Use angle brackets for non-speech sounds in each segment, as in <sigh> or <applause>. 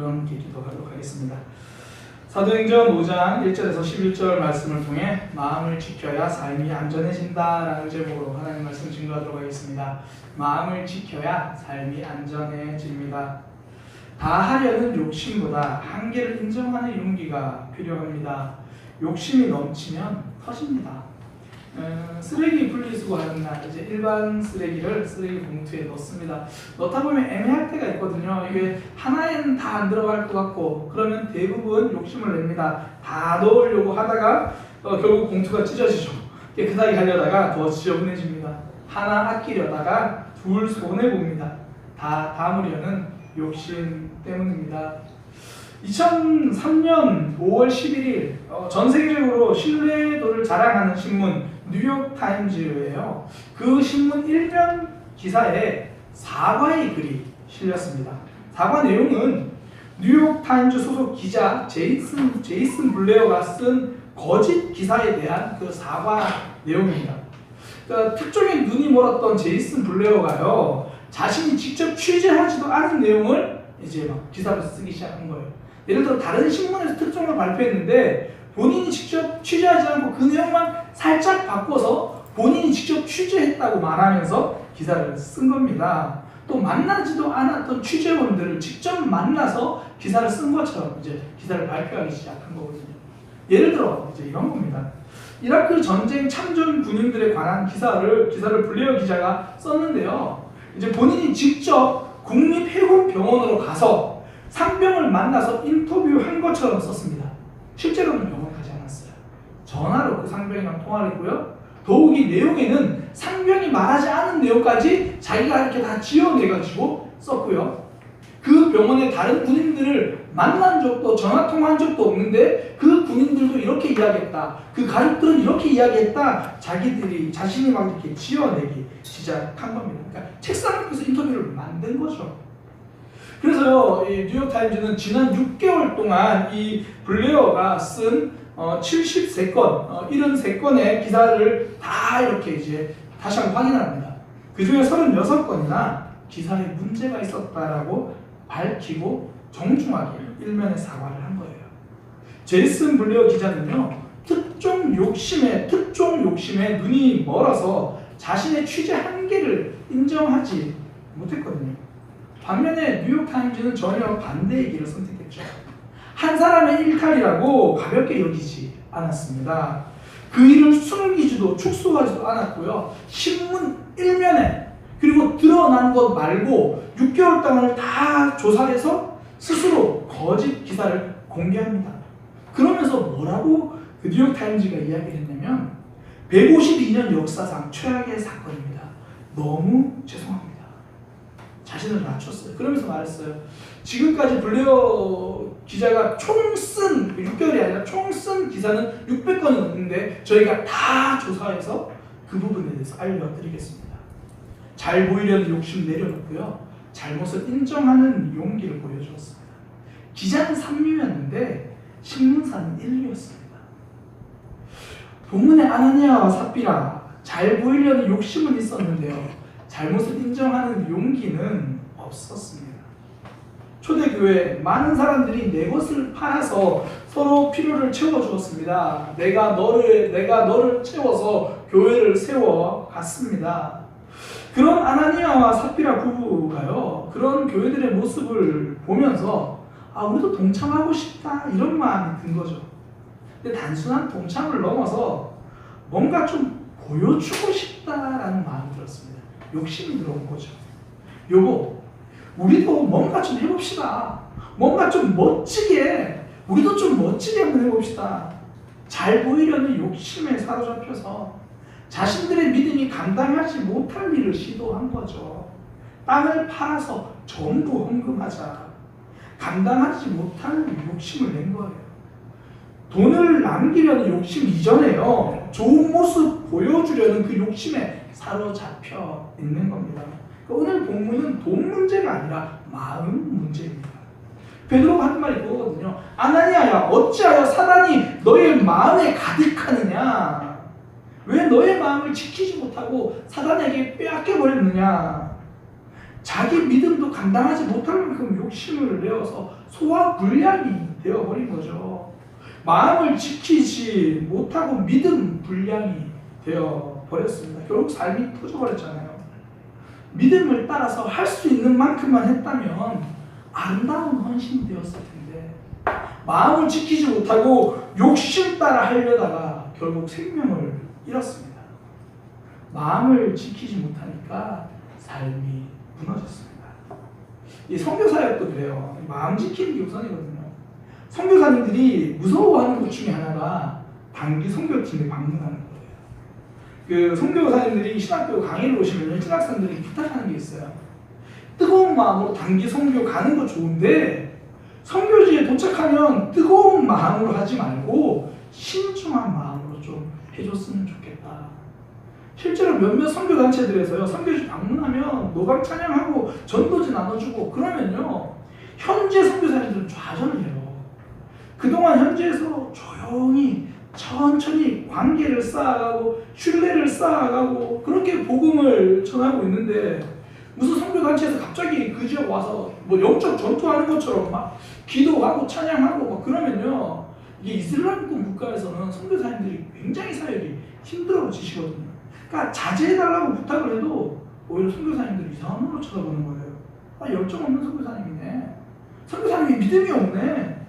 그런 함께 기도 하도록 하겠습니다. 사도행전 5장 1절에서 11절 말씀을 통해 마음을 지켜야 삶이 안전해진다라는 제목으로 하나님 말씀 증거하도록 하겠습니다. 마음을 지켜야 삶이 안전해집니다. 다 하려는 욕심보다 한계를 인정하는 용기가 필요합니다. 욕심이 넘치면 터집니다. 어, 쓰레기 분리수거하는 날 이제 일반 쓰레기를 쓰레기 봉투에 넣습니다. 넣다 보면 애매할 때가 있거든요. 이게 하나에는 다 안 들어갈 것 같고 그러면 대부분 욕심을 냅니다. 다 넣으려고 하다가 어, 결국 봉투가 찢어지죠. 깨끗하게 하려다가 더 지저분해집니다. 하나 아끼려다가 둘 손해 봅니다. 다 담으려는 욕심 때문입니다. 2003년 5월 11일 어, 전 세계적으로 신뢰도를 자랑하는 신문 뉴욕 타임즈예요. 그 신문 일면 기사에 사과의 글이 실렸습니다. 사과 내용은 뉴욕 타임즈 소속 기자 제이슨 제이슨 블레어가 쓴 거짓 기사에 대한 그 사과 내용입니다. 그러니까 특종에 눈이 멀었던 제이슨 블레어가요 자신이 직접 취재하지도 않은 내용을 이제 막 기사로 쓰기 시작한 거예요. 예를 들어 다른 신문에서 특종을 발표했는데 본인이 직접 취재하지 않고 그 내용만 살짝 바꿔서 본인이 직접 취재했다고 말하면서 기사를 쓴 겁니다. 또 만나지도 않았던 취재원들을 직접 만나서 기사를 쓴 것처럼 이제 기사를 발표하기 시작한 거거든요. 예를 들어 이제 이런 겁니다. 이라크 전쟁 참전 군인들에 관한 기사를 기사를 블레어 기자가 썼는데요. 이제 본인이 직접 국립해군병원으로 가서 상병을 만나서 인터뷰한 것처럼 썼습니다. 실제로는 병원 가지 않았어요. 전화로 그 상병이랑 통화를 했고요. 더욱이 내용에는 상병이 말하지 않은 내용까지 자기가 이렇게 다 지어내가지고 썼고요. 그 병원의 다른 군인들을 만난 적도 전화 통화한 적도 없는데 그 군인들도 이렇게 이야기했다. 그 가족들은 이렇게 이야기했다. 자기들이 자신이 막 이렇게 지어내기 시작한 겁니다. 그러니까 책상 앞에서 인터뷰를 만든 거죠. 그래서요, 이 뉴욕타임즈는 지난 6개월 동안 이 블레어가 쓴 어, 73건, 어, 73건의 기사를 다 이렇게 이제 다시 한번 확인합니다. 그 중에 36건이나 기사에 문제가 있었다라고 밝히고 정중하게 일면의 사과를 한 거예요. 제이슨 블레어 기자는요, 특종 욕심에, 특종 욕심에 눈이 멀어서 자신의 취재 한계를 인정하지 못했거든요. 반면에 뉴욕타임즈는 전혀 반대의 길을 선택했죠. 한 사람의 일탈이라고 가볍게 여기지 않았습니다. 그 일을 숨기지도 축소하지도 않았고요. 신문 일면에 그리고 드러난 것 말고 6개월 동안을 다 조사해서 스스로 거짓 기사를 공개합니다. 그러면서 뭐라고 그 뉴욕타임즈가 이야기를 했냐면 152년 역사상 최악의 사건입니다. 너무 죄송합니다. 자신을 낮췄어요. 그러면서 말했어요. 지금까지 블레어 기자가 총 쓴 6개월이 아니라 총 쓴 기사는 600건이 넘는데 저희가 다 조사해서 그 부분에 대해서 알려드리겠습니다. 잘 보이려는 욕심 내려놓고요. 잘못을 인정하는 용기를 보여주었습니다. 기자는 3류였는데 신문사는 1류였습니다. 본문의 아나니아와 삽비라 잘 보이려는 욕심은 있었는데요. 잘못을 인정하는 용기는 없었습니다. 초대교회 많은 사람들이 내 것을 팔아서 서로 필요를 채워 주었습니다. 내가 너를 내가 너를 채워서 교회를 세워 갔습니다. 그런 아나니아와 삽비라 부부가요. 그런 교회들의 모습을 보면서 아 우리도 동참하고 싶다 이런 마음이 든 거죠. 근데 단순한 동참을 넘어서 뭔가 좀 보여주고 싶다라는 마음이 들었습니다. 욕심이 들어온 거죠. 요거 우리도 뭔가 좀 해봅시다. 뭔가 좀 멋지게 우리도 좀 멋지게 한번 해봅시다. 잘 보이려는 욕심에 사로잡혀서 자신들의 믿음이 감당하지 못할 일을 시도한 거죠. 땅을 팔아서 전부 헌금하자. 감당하지 못할 욕심을 낸 거예요. 돈을 남기려는 욕심 이전에요. 좋은 모습 보여주려는 그 욕심에 사로잡혀 있는 겁니다. 그러니까 오늘 본문은 돈 문제가 아니라 마음 문제입니다. 베드로가 하는 말이 그거거든요. 아나니아야 어찌하여 사단이 너의 마음에 가득하느냐? 왜 너의 마음을 지키지 못하고 사단에게 빼앗겨 버렸느냐? 자기 믿음도 감당하지 못할 만큼 욕심을 내어서 소화 불량이 되어 버린 거죠. 마음을 지키지 못하고 믿음 불량이 되어 버렸습니다. 결국 삶이 터져버렸잖아요. 믿음을 따라서 할 수 있는 만큼만 했다면 아름다운 헌신이 되었을 텐데 마음을 지키지 못하고 욕심 따라 하려다가 결국 생명을 잃었습니다. 마음을 지키지 못하니까 삶이 무너졌습니다. 이 선교사역도 그래요. 마음 지키는 게 우선이거든요. 선교사님들이 무서워하는 것 중에 하나가 단기 선교팀에 방문하는 거예요. 그 선교사님들이 신학교 강의를 오시면 신학생들이 부탁하는 게 있어요. 뜨거운 마음으로 단기 선교 가는 거 좋은데 선교지에 도착하면 뜨거운 마음으로 하지 말고 신중한 마음으로 좀 해줬으면 좋겠다. 실제로 몇몇 선교 단체들에서요 선교지 방문하면 노방 찬양하고 전도지 나눠주고 그러면요 현재 선교사님들은 좌절을 해요. 그동안 현지에서 조용히 천천히 관계를 쌓아가고 신뢰를 쌓아가고 그렇게 복음을 전하고 있는데 무슨 선교 단체에서 갑자기 그 지역 와서 뭐 영적 전투하는 것처럼 막 기도하고 찬양하고 막 그러면요 이게 이슬람권 국가에서는 선교사님들이 굉장히 사역이 힘들어지시거든요. 그러니까 자제해달라고 부탁을 해도 오히려 선교사님들이 이상한 눈으로 쳐다보는 거예요. 아 열정 없는 선교사님이네. 선교사님이 믿음이 없네.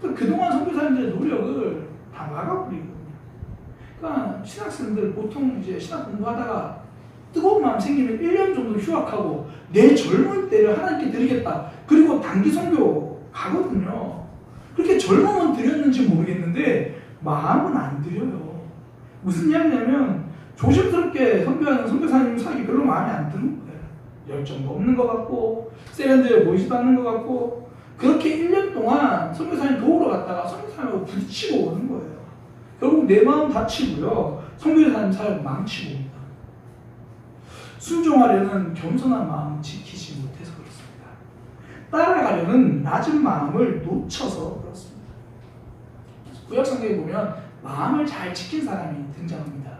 그러니까 그동안 선교사님들의 노력을 다 막아버리거든요. 그러니까 신학생들 보통 이제 신학 공부하다가 뜨거운 마음 생기면 1년 정도 휴학하고 내 젊은 때를 하나님께 드리겠다. 그리고 단기 선교 가거든요. 그렇게 젊으면 드렸는지 모르겠는데 마음은 안 드려요. 무슨 이야기냐면 조심스럽게 선교하는 선교사님 사기 별로 마음에 안 드는 거예요. 열정도 없는 것 같고 세련되어 보이지도 않는 것 같고 그렇게 1년 동안 선교사님 도우러 갔다가 선교사님하고 부딪히고 오는 거예요. 결국 내 마음 다치고요. 선교사님 사역 망치고 옵니다. 순종하려는 겸손한 마음 지키지 못해서 그렇습니다. 따라가려는 낮은 마음을 놓쳐서 그렇습니다. 구약성경에 보면 마음을 잘 지킨 사람이 등장합니다.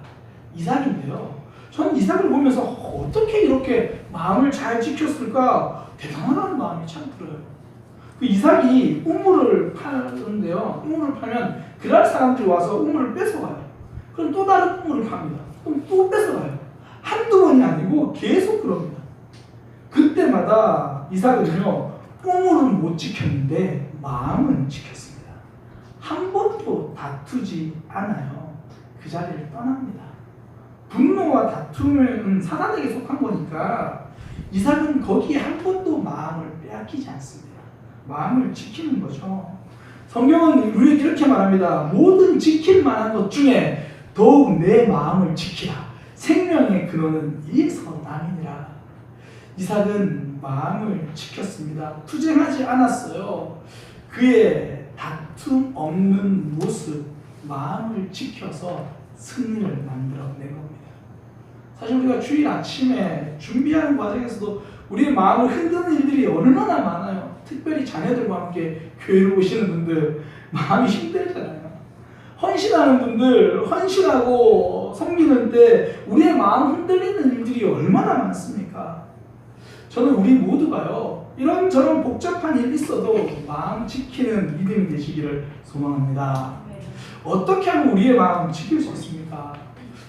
이삭인데요. 저는 이삭을 보면서 어떻게 이렇게 마음을 잘 지켰을까 대단하다는 마음이 참 들어요. 그 이삭이 우물을 파는데요. 우물을 파면 그날 사람들이 와서 우물을 뺏어가요. 그럼 또 다른 우물을 팝니다. 그럼 또 뺏어가요. 한두 번이 아니고 계속 그럽니다. 그때마다 이삭은요, 우물은 못 지켰는데 마음은 지켰습니다. 한 번도 다투지 않아요. 그 자리를 떠납니다. 분노와 다툼은 사단에게 속한 거니까 이삭은 거기에 한 번도 마음을 빼앗기지 않습니다. 마음을 지키는 거죠. 성경은 우리에게 이렇게 말합니다. 모든 지킬 만한 것 중에 더욱 내 마음을 지키라. 생명의 근원은 이에서 남이니라. 이삭은 마음을 지켰습니다. 투쟁하지 않았어요. 그의 다툼 없는 모습, 마음을 지켜서 승리를 만들어낸 겁니다. 사실 우리가 주일 아침에 준비하는 과정에서도 우리의 마음을 흔드는 일들이 얼마나 많아요. 특별히 자녀들과 함께 교회를 오시는 분들 마음이 힘들잖아요. 헌신하는 분들 헌신하고 섬기는 때 우리의 마음 흔들리는 일들이 얼마나 많습니까? 저는 우리 모두가요 이런저런 복잡한 일이 있어도 마음 지키는 믿음이 되시기를 소망합니다. 어떻게 하면 우리의 마음 지킬 수 있습니까?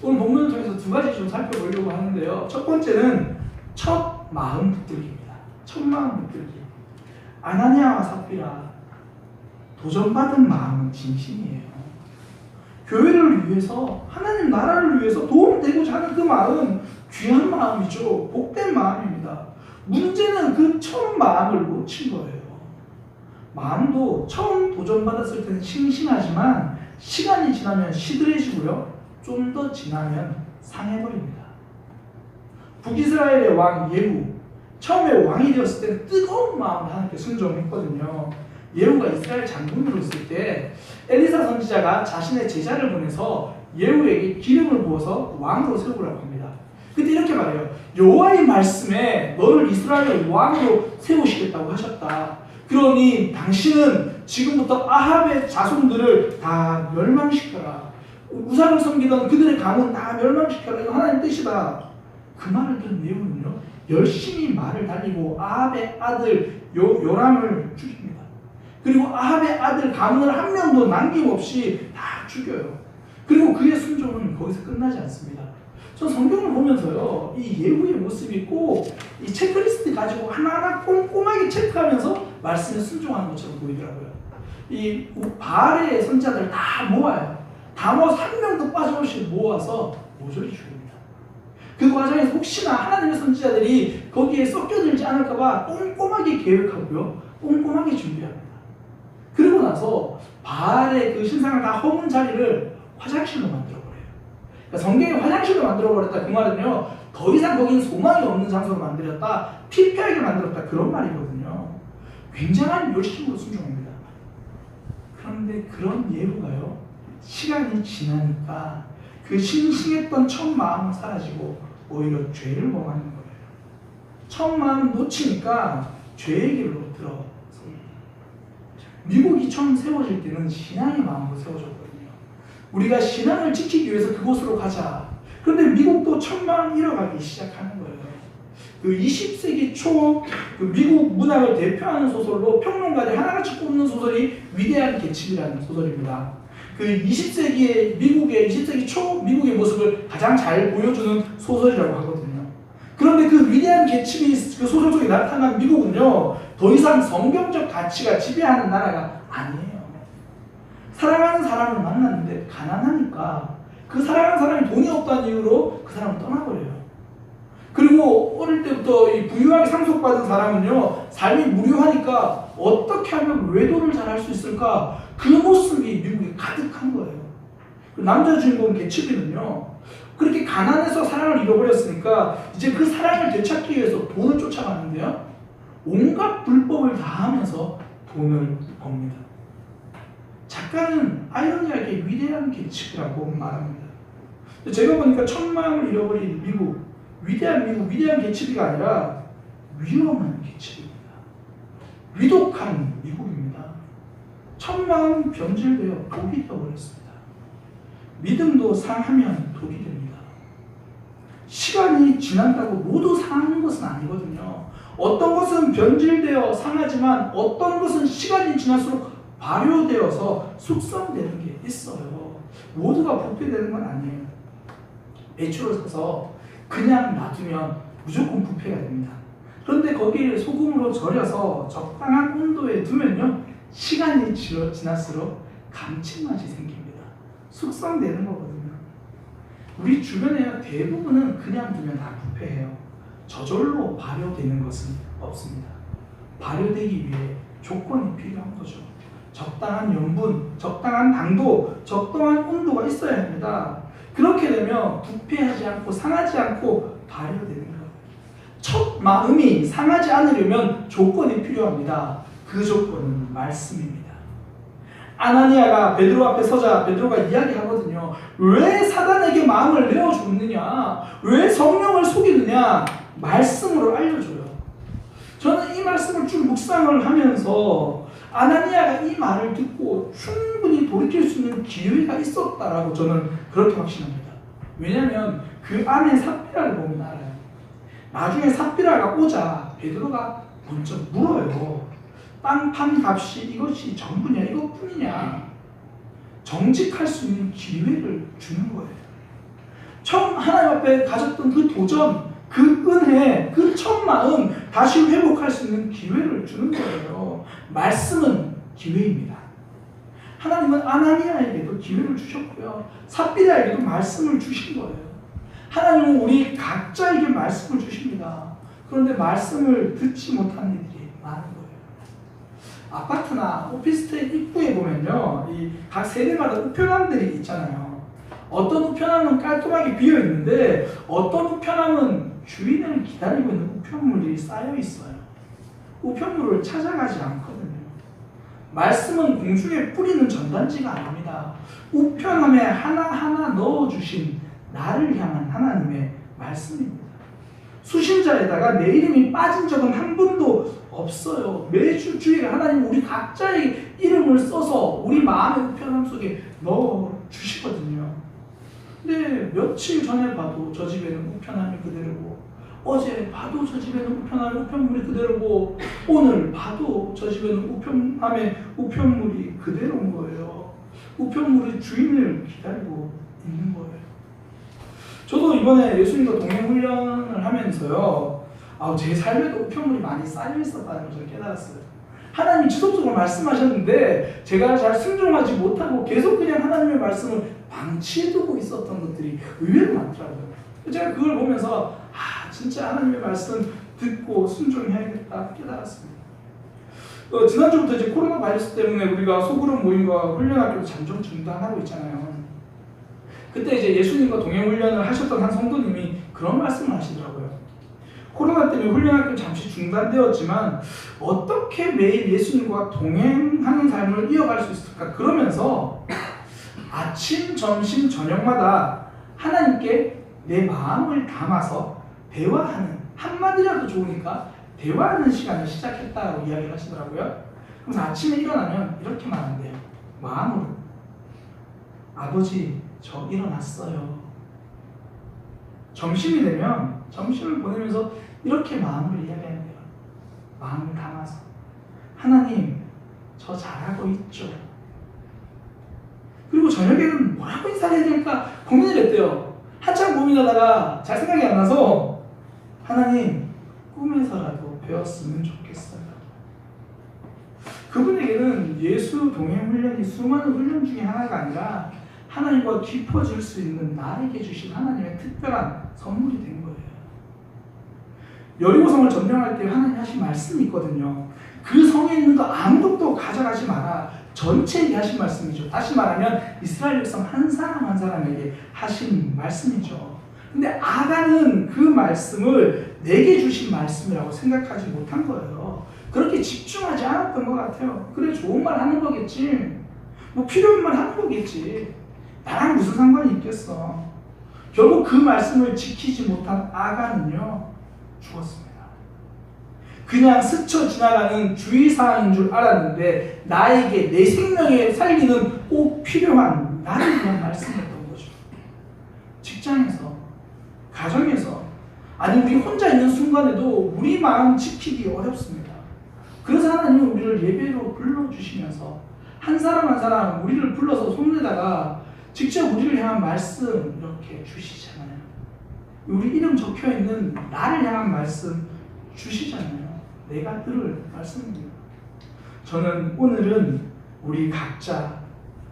오늘 본문을 통해서 두 가지 좀 살펴보려고 하는데요. 첫 번째는 첫 마음 붙들기입니다. 첫 마음 붙들기. 아나니아와 삽비라 도전받은 마음은 진심이에요. 교회를 위해서 하나님 나라를 위해서 도움되고자 하는 그 마음 귀한 마음이죠. 복된 마음입니다. 문제는 그 처음 마음을 놓친 거예요. 마음도 처음 도전받았을 때는 싱싱하지만 시간이 지나면 시들해지고요. 좀 더 지나면 상해버립니다. 북이스라엘의 왕 예후 처음에 왕이 되었을 때는 뜨거운 마음으로 하나님께 순종했거든요. 예후가 이스라엘 장군으로 있을 때 엘리사 선지자가 자신의 제자를 보내서 예후에게 기름을 부어서 왕으로 세우라고 합니다. 그때 이렇게 말해요. 여호와의 말씀에 너를 이스라엘 왕으로 세우시겠다고 하셨다. 그러니 당신은 지금부터 아합의 자손들을 다 멸망시켜라. 우상을 섬기던 그들의 가문 다 멸망시켜라. 이거 하나님 뜻이다. 그 말을 들은 내용은요 열심히 말을 달리고 아합의 아들 요, 요람을 죽입니다. 그리고 아합의 아들 가문을 한 명도 남김없이 다 죽여요. 그리고 그의 순종은 거기서 끝나지 않습니다. 저 성경을 보면서요, 이 예후의 모습이 꼭 이 체크리스트 가지고 하나하나 꼼꼼하게 체크하면서 말씀에 순종하는 것처럼 보이더라고요. 이 바알의 선자들 다 모아요. 다 모아서 한 명도 빠짐없이 모아서 모조리 죽입니다. 그 과정에서 혹시나 하나님의 선지자들이 거기에 섞여들지 않을까봐 꼼꼼하게 계획하고요, 꼼꼼하게 준비합니다. 그리고 나서 바알의 그 신상을 다 허문 자리를 화장실로 만들어 버려요. 그러니까 성경에 화장실로 만들어 버렸다 그 말은요, 더 이상 거긴 소망이 없는 장소로 만들었다, 피폐하게 만들었다 그런 말이거든요. 굉장한 열심으로 순종합니다. 그런데 그런 예후가요, 시간이 지나니까 그 싱싱했던 첫 마음은 사라지고 오히려 죄를 범하는 거예요. 첫 마음 놓치니까 죄의 길로 들어섭니다. 미국이 처음 세워질 때는 신앙의 마음으로 세워졌거든요. 우리가 신앙을 지키기 위해서 그곳으로 가자. 그런데 미국도 천만 잃어가기 시작하는 거예요. 그 20세기 초 그 미국 문학을 대표하는 소설로 평론가들이 하나같이 꼽는 소설이 위대한 계층이라는 소설입니다. 그 20세기의 미국의 20세기 초 미국의 모습을 가장 잘 보여주는 소설이라고 하거든요. 그런데 그 위대한 계층이 그 소설 속에 나타난 미국은요, 더 이상 성경적 가치가 지배하는 나라가 아니에요. 사랑하는 사람을 만났는데 가난하니까 그 사랑하는 사람이 돈이 없다는 이유로 그 사람을 떠나버려요. 그리고 어릴 때부터 이 부유하게 상속받은 사람은요, 삶이 무료하니까 어떻게 하면 외도를 잘 할 수 있을까? 그 모습이 미국에 가득한 거예요. 그 남자 주인공 개츠비는요, 그렇게 가난해서 사랑을 잃어버렸으니까 이제 그 사랑을 되찾기 위해서 돈을 쫓아가는데요, 온갖 불법을 다 하면서 돈을 법니다. 작가는 아이러니하게 위대한 계층이라고 말합니다. 제가 보니까 천만을 잃어버린 미국, 위대한 미국, 위대한 계층이 아니라 위험한 계층입니다. 위독한 미국입니다. 천만 변질되어 독이 되어버렸습니다. 믿음도 상하면 독이 됩니다. 시간이 지난다고 모두 상하는 것은 아니거든요. 어떤 것은 변질되어 상하지만 어떤 것은 시간이 지날수록 발효되어서 숙성되는 게 있어요. 모두가 부패되는 건 아니에요. 배추를 사서 그냥 놔두면 무조건 부패가 됩니다. 그런데 거기를 소금으로 절여서 적당한 온도에 두면요. 시간이 지날수록 감칠맛이 생깁니다. 숙성되는 거거든요. 우리 주변에 대부분은 그냥 두면 다 부패해요. 저절로 발효되는 것은 없습니다. 발효되기 위해 조건이 필요한 거죠. 적당한 염분, 적당한 당도, 적당한 온도가 있어야 합니다. 그렇게 되면 부패하지 않고 상하지 않고 발효되는 거예요. 첫 마음이 상하지 않으려면 조건이 필요합니다. 그 조건은 말씀입니다. 아나니아가 베드로 앞에 서자 베드로가 이야기하거든요. 왜 사단에게 마음을 내어줬느냐? 왜 성령을 속이느냐? 말씀으로 알려줘요. 저는 이 말씀을 쭉 묵상을 하면서 아나니아가 이 말을 듣고 충분히 돌이킬 수 있는 기회가 있었다라고 저는 그렇게 확신합니다. 왜냐하면 그 안에 삽비라를 보면 알아요. 나중에 삽비라가 오자 베드로가 먼저 물어요. 땅판 값이 이것이 전부냐 이것뿐이냐 정직할 수 있는 기회를 주는 거예요. 처음 하나님 앞에 가졌던 그 도전, 그 은혜, 그 첫 마음 다시 회복할 수 있는 기회를 주는 거예요. 말씀은 기회입니다. 하나님은 아나니아에게도 기회를 주셨고요. 삽비라에게도 말씀을 주신 거예요. 하나님은 우리 각자에게 말씀을 주십니다. 그런데 말씀을 듣지 못하는 이들이 많은 거예요. 아파트나 오피스텔 입구에 보면요, 이 각 세대마다 우편함들이 있잖아요. 어떤 우편함은 깔끔하게 비어 있는데 어떤 우편함은 주인을 기다리고 있는 우편물이 쌓여 있어요. 우편물을 찾아가지 않거든요. 말씀은 공중에 뿌리는 전단지가 아닙니다. 우편함에 하나하나 넣어주신 나를 향한 하나님의 말씀입니다. 수신자에다가 내 이름이 빠진 적은 한 번도 없어요. 매주 주일에 하나님 우리 각자의 이름을 써서 우리 마음의 우편함 속에 넣어 주시거든요. 근데 며칠 전에 봐도 저 집에는 우편함이 그대로고 어제 봐도 저 집에는 우편함에 우편물이 그대로고 오늘 봐도 저 집에는 우편함에 우편물이 그대로인 거예요. 우편물이 주인을 기다리고 있는 거예요. 저도 이번에 예수님과 동행 훈련을 하면서요. 아, 제 삶에도 우편물이 많이 쌓여 있었다는 것을 깨달았어요. 하나님이 지속적으로 말씀하셨는데 제가 잘 순종하지 못하고 계속 그냥 하나님의 말씀을 방치해두고 있었던 것들이 의외로 많더라고요. 제가 그걸 보면서 아 진짜 하나님의 말씀 듣고 순종해야겠다 깨달았습니다. 어, 지난주부터 이제 코로나 바이러스 때문에 우리가 소그룹 모임과 훈련학교 잠정 중단하고 있잖아요. 그때 이제 예수님과 동행 훈련을 하셨던 한 성도님이 그런 말씀을 하시더라고요. 코로나 때문에 훈련학교 잠시 중단되었지만 어떻게 매일 예수님과 동행하는 삶을 이어갈 수 있을까? 그러면서 아침, 점심, 저녁마다 하나님께 내 마음을 담아서 대화하는 한마디라도 좋으니까 대화하는 시간을 시작했다고 이야기를 하시더라고요. 그래서 아침에 일어나면 이렇게 말한대요. 마음으로 아버지 저 일어났어요. 점심이 되면 점심을 보내면서 이렇게 마음을 이야기한대요. 마음을 담아서 하나님 저 잘하고 있죠. 그리고 저녁에는 뭐라고 인사해야 될까 고민을 했대요. 한참 고민하다가 잘 생각이 안 나서 하나님 꿈에서라도 배웠으면 좋겠어요. 그분에게는 예수 동행 훈련이 수많은 훈련 중에 하나가 아니라 하나님과 깊어질 수 있는 나에게 주신 하나님의 특별한 선물이 된 거예요. 여리고성을 점령할 때 하나님 하신 말씀이 있거든요. 그 성에 있는 거 아무것도 가져가지 마라. 전체에게 하신 말씀이죠. 다시 말하면 이스라엘 백성 한 사람 한 사람에게 하신 말씀이죠. 근데 아간은 그 말씀을 내게 주신 말씀이라고 생각하지 못한 거예요. 그렇게 집중하지 않았던 것 같아요. 그래 좋은 말 하는 거겠지. 뭐 필요한 말 하는 거겠지. 나랑 무슨 상관이 있겠어. 결국 그 말씀을 지키지 못한 아간은요 죽었습니다. 그냥 스쳐 지나가는 주의사항인 줄 알았는데 나에게 내 생명에 살기는 꼭 필요한 나를 위한 말씀이었던 거죠. 직장에서, 가정에서, 아니 우리 혼자 있는 순간에도 우리 마음 지키기 어렵습니다. 그래서 하나님은 우리를 예배로 불러주시면서 한 사람 한 사람 우리를 불러서 손에다가 직접 우리를 향한 말씀 이렇게 주시잖아요. 우리 이름 적혀 있는 나를 향한 말씀 주시잖아요. 내가 들을 말씀입니다. 저는 오늘은 우리 각자,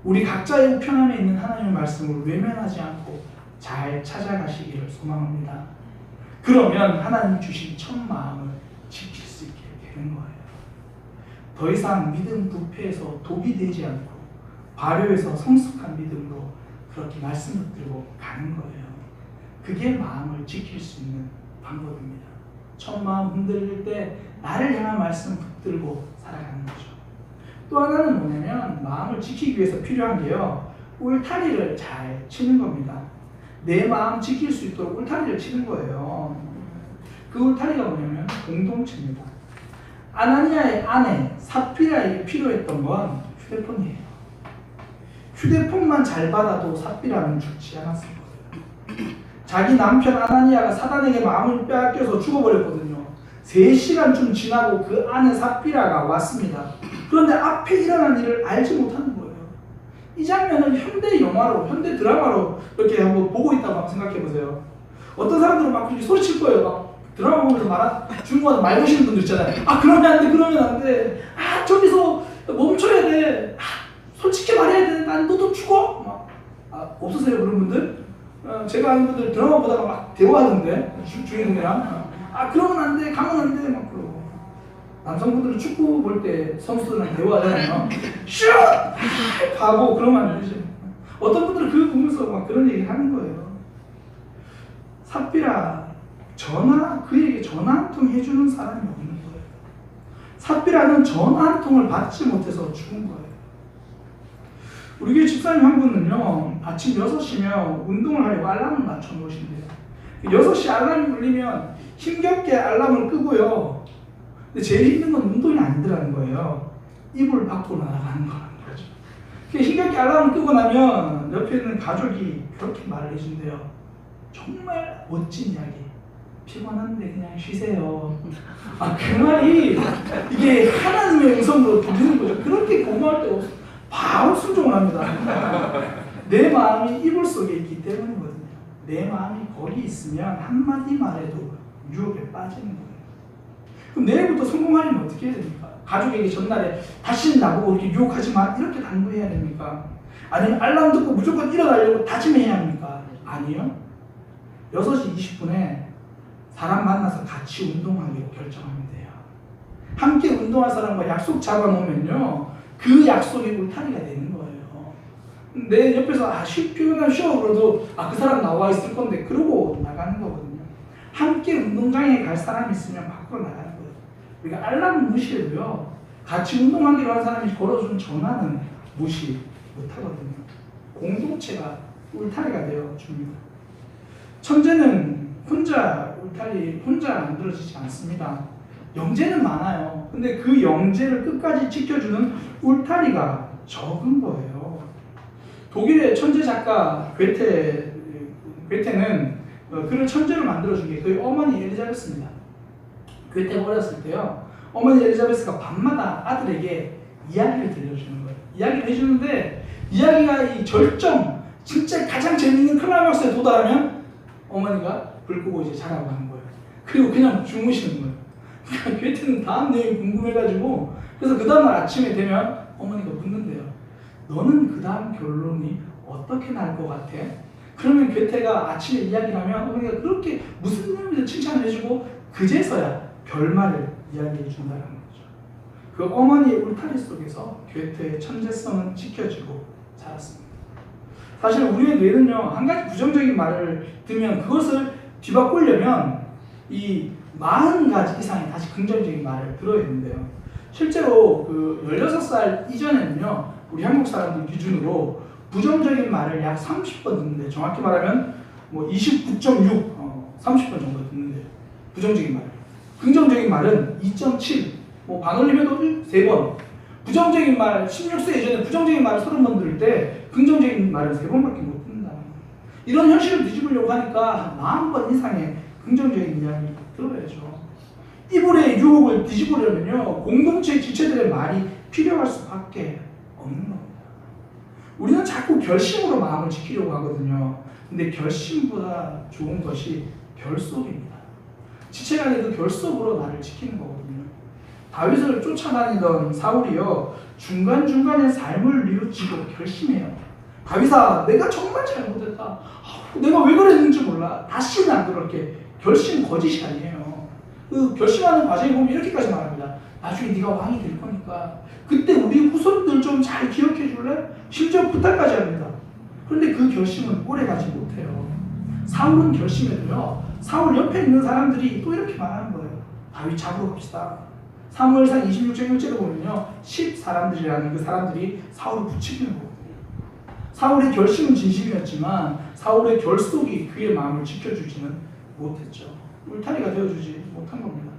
우리 각자의 우편함에 있는 하나님의 말씀을 외면하지 않고 잘 찾아가시기를 소망합니다. 그러면 하나님 주신 첫 마음을 지킬 수 있게 되는 거예요. 더 이상 믿음 부패에서 독이 되지 않고 발효에서 성숙한 믿음으로 그렇게 말씀 붙들고 가는 거예요. 그게 마음을 지킬 수 있는 방법입니다. 첫 마음 흔들릴 때 나를 향한 말씀 붙들고 살아가는 거죠. 또 하나는 뭐냐면 마음을 지키기 위해서 필요한 게요. 울타리를 잘 치는 겁니다. 내 마음 지킬 수 있도록 울타리를 치는 거예요. 그 울타리가 뭐냐면 공동체입니다. 아나니아의 아내 사피라에게 필요했던 건 휴대폰이에요. 휴대폰만 잘 받아도 사피라는 죽지 않았을 거예요. 자기 남편 아나니아가 사단에게 마음을 빼앗겨서 죽어버렸거든요. 3시간쯤 지나고 그 아내 사피라가 왔습니다. 그런데 앞에 일어난 일을 알지 못하는 거예요. 이 장면을 현대 영화로, 현대 드라마로 이렇게 한번 보고 있다고 한번 생각해 보세요. 어떤 사람들은 막 소리칠 거예요. 막 드라마 보면서 말하, 중국어로 말 거시는 분들 있잖아요. 아, 그러면 안 돼, 그러면 안 돼. 아, 저기서 멈춰야 돼. 아, 솔직히 말해야 돼. 난 너도 죽어. 막, 아, 없으세요, 그런 분들? 어, 제가 아는 분들 드라마 보다가 막 대화하던데, 주, 주인공이랑. 아, 그러면 안 돼, 가면 안 돼. 막 그러고. 남성분들은 축구 볼 때 선수들이랑 대화하잖아요. 슛! 가고 그러면 안 되지. 어떤 분들은 그거 보면서 막 그런 얘기 하는 거예요. 삽비라 전화 그에게 전화 한 통 해주는 사람이 없는 거예요. 삽비라는 전화 한 통을 받지 못해서 죽은 거예요. 우리 교회 집사님 한 분은요 아침 6시면 운동을 하려고 알람을 맞춰 놓으신대요. 6시 알람이 울리면 힘겹게 알람을 끄고요. 근데 제일 힘든 건 운동이 아니더라는 거예요. 이불 밖으로 나가는 거라는 거죠. 그 힘겹게 알람을 끄고 나면 옆에 있는 가족이 그렇게 말을 해준대요. 정말 멋진 이야기. 피곤한데 그냥 쉬세요. 아, 그 말이 이게 하나님의 음성으로 들리는 거죠. 그렇게 고마울 때 없- 바로 순종을 합니다. 내 마음이 이불 속에 있기 때문이거든요. 내 마음이 거기 있으면 한마디 말해도 유혹에 빠지는 거예요. 그럼 내일부터 성공하려면 어떻게 해야 됩니까? 가족에게 전날에 다시는 나보고 이렇게 유혹하지 마 이렇게 당부해야 됩니까? 아니면 알람 듣고 무조건 일어나려고 다짐해야 합니까? 아니요. 6시 20분에 사람 만나서 같이 운동하기로 결정하면 돼요. 함께 운동할 사람과 약속 잡아놓으면요. 그 약속이 울타리가 되는 거예요. 내 옆에서 아, 쉬, 피곤하면 쉬어 그러도 아, 그 사람 나와 있을 건데 그러고 나가는 거거든요. 함께 운동장에 갈 사람이 있으면 밖으로 나가는 우리가 알람 무시해도요. 같이 운동하기로 한 사람이 걸어준 전화는 무시 못하거든요. 공동체가 울타리가 되어 줍니다. 천재는 혼자 울타리 혼자 만들어지지 않습니다. 영재는 많아요. 근데 그 영재를 끝까지 지켜주는 울타리가 적은 거예요. 독일의 천재 작가 괴테 괴테는 어, 그를 천재로 만들어준 게 그의 어머니 엘리자베스입니다. 괴테가 어렸을 때요. 어머니 엘리자베스가 밤마다 아들에게 이야기를 들려주는 거예요. 이야기를 해주는데 이야기가 이 절정 진짜 가장 재밌는 클라이막스에 도달하면 어머니가 불 끄고 이제 자라고 하는 거예요. 그리고 그냥 주무시는 거예요. <laughs> 그러니까 괴테는 다음 내용이 궁금해가지고 그래서 그 다음날 아침에 되면 어머니가 묻는데요. 너는 그 다음 결론이 어떻게 날 것 같아? 그러면 괴테가 아침에 이야기를 하면 어머니가 그렇게 무슨 내용이든 칭찬을 해주고 그제서야 결말을 이야기해 준다는 거죠. 그 어머니의 울타리 속에서 괴테의 천재성은 지켜지고 자랐습니다. 사실 우리의 뇌는요 한 가지 부정적인 말을 들으면 그것을 뒤바꾸려면 이 40가지 이상의 다시 긍정적인 말을 들어야 되는데요. 실제로 그 16살 이전에는요 우리 한국 사람들 기준으로 부정적인 말을 약 30번 듣는데 정확히 말하면 뭐 29.6, 어, 30번 정도 듣는데 부정적인 말. 긍정적인 말은 2.7, 뭐 반올림해도 3번. 부정적인 말, 16세 이전에 부정적인 말을 30번 들을 때 긍정적인 말을 3번밖에 못 듣는다. 이런 현실을 뒤집으려고 하니까 한 40번 이상의 긍정적인 이야기 들어야죠. 이불의 유혹을 뒤집으려면요 공동체 지체들의 말이 필요할 수밖에 없는 겁니다. 우리는 자꾸 결심으로 마음을 지키려고 하거든요. 근데 결심보다 좋은 것이 결속입니다. 지체 간의 그 결속으로 나를 지키는 거거든요. 다윗을 쫓아다니던 사울이요 중간 중간에 삶을 뉘우치고 결심해요. 다윗아, 내가 정말 잘못했다. 아, 내가 왜 그랬는지 몰라. 다시는 안 그럴게. 결심 거짓이 아니에요. 그 결심하는 과정에 보면 이렇게까지 말합니다. 나중에 네가 왕이 될 거니까 그때 우리 후손들 좀 잘 기억해 줄래? 심지어 부탁까지 합니다. 그런데 그 결심은 오래 가지 못해요. 사울은 결심해도요. 사울 옆에 있는 사람들이 또 이렇게 말하는 거예요. 다윗 잡으러 갑시다. 사무엘상 26장 1절에 보면요. 10 사람들이라는 그 사람들이 사울을 부추기는 거거든요. 사울의 결심은 진심이었지만 사울의 결속이 그의 마음을 지켜주지는 못했죠. 울타리가 되어주지 못한 겁니다.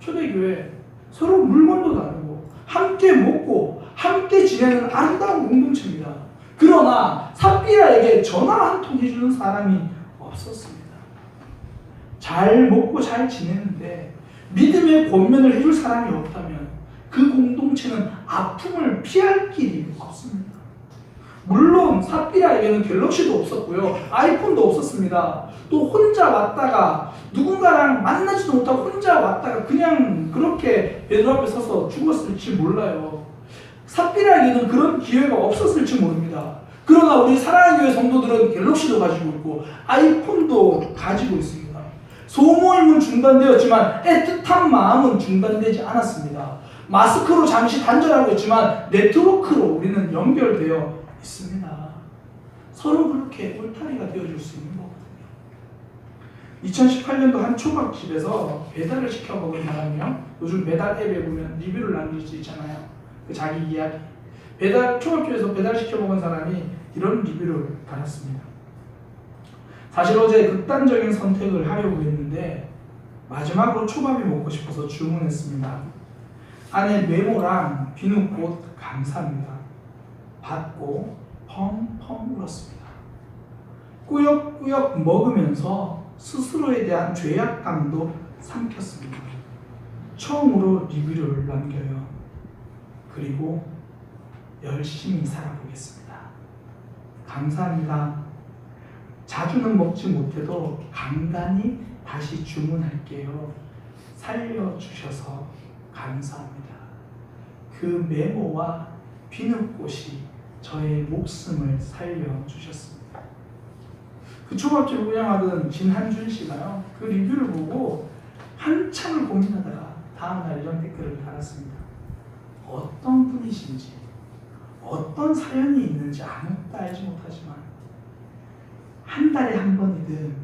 초대교회 서로 물건도 다르고 함께 먹고 함께 지내는 아름다운 공동체입니다. 그러나 삽비라에게 전화 한 통 해주는 사람이 없었습니다. 잘 먹고 잘 지내는데 믿음의 권면을 해줄 사람이 없다면 그 공동체는 아픔을 피할 길이 없습니다. 물론 삽비라에게는 갤럭시도 없었고요. 아이폰도 없었습니다. 또 혼자 왔다가 누군가랑 만나지도 못하고 혼자 왔다가 그냥 그렇게 베드로 앞에 서서 죽었을지 몰라요. 삽비라에게는 그런 기회가 없었을지 모릅니다. 그러나 우리 사랑하는 교회 성도들은 갤럭시도 가지고 있고 아이폰도 가지고 있습니다. 소모임은 중단되었지만 애틋한 마음은 중단되지 않았습니다. 마스크로 잠시 단절하고 있지만 네트워크로 우리는 연결되어 있습니다. 서로 그렇게 울타리가 되어줄 수 있는 거거든요. 2018년도 한 초밥집에서 배달을 시켜 먹은 사람이요. 요즘 배달 앱에 보면 리뷰를 남길 수 있잖아요. 그 자기 이야기. 배달 초밥집에서 배달 시켜 먹은 사람이 이런 리뷰를 달았습니다. 사실 어제 극단적인 선택을 하려고 했는데 마지막으로 초밥이 먹고 싶어서 주문했습니다. 안에 메모랑 비누 꽃 감사합니다. 받고 펑펑 울었습니다. 꾸역꾸역 먹으면서 스스로에 대한 죄악감도 삼켰습니다. 처음으로 리뷰를 남겨요. 그리고 열심히 살아보겠습니다. 감사합니다. 자주는 먹지 못해도 간간히 다시 주문할게요. 살려주셔서 감사합니다. 그 메모와 비눗꽃이 저의 목숨을 살려주셨습니다. 그 초밥집 운영하던 진한준 씨가요, 그 리뷰를 보고 한참을 고민하다가 다음날 이런 댓글을 달았습니다. 어떤 분이신지, 어떤 사연이 있는지 아무것도 알지 못하지만, 한 달에 한 번이든,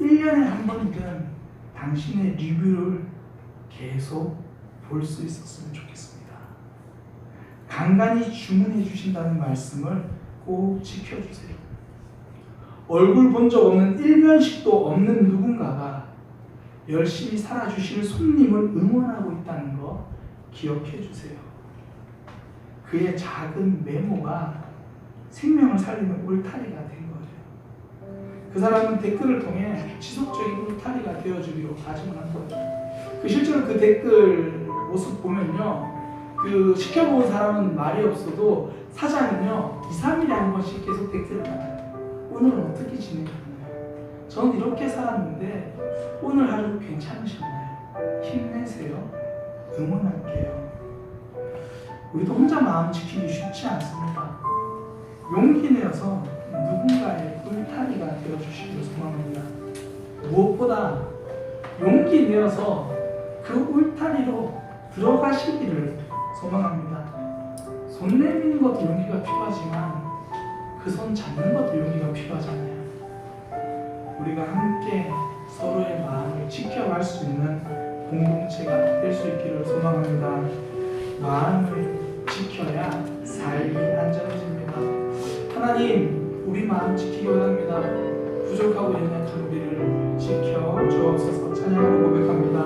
1년에 한 번이든, 당신의 리뷰를 계속 볼 수 있었으면 좋겠습니다. 간간히 주문해 주신다는 말씀을 꼭 지켜주세요. 얼굴 본 적 없는 일면식도 없는 누군가가 열심히 살아주실 손님을 응원하고 있다는 거 기억해 주세요. 그의 작은 메모가 생명을 살리는 울타리가 된 거예요. 그 사람은 댓글을 통해 지속적인 울타리가 되어주기로 다짐을 한 거예요. 그 실제로 그 댓글 모습 보면요. 그 시켜본 사람은 말이 없어도 사장은요 2, 3일에 한 번씩 계속 댓글을 달아요 오늘은 어떻게 지내셨나요? 저는 이렇게 살았는데 오늘 하루 괜찮으셨나요? 힘내세요 응원할게요 우리도 혼자 마음 지키기 쉽지 않습니다 용기 내어서 누군가의 울타리가 되어주시길 소망합니다 무엇보다 용기 내어서 그 울타리로 들어가시기를 소망합니다. 손 내미는 것도 용기가 필요하지만 그 손 잡는 것도 용기가 필요하잖아요. 우리가 함께 서로의 마음을 지켜갈 수 있는 공동체가 될 수 있기를 소망합니다. 마음을 지켜야 삶이 안전해집니다. 하나님, 우리 마음 지키기를 합니다. 부족하고 연약한 우리를 지켜 주옵소서 찬양을 고백합니다.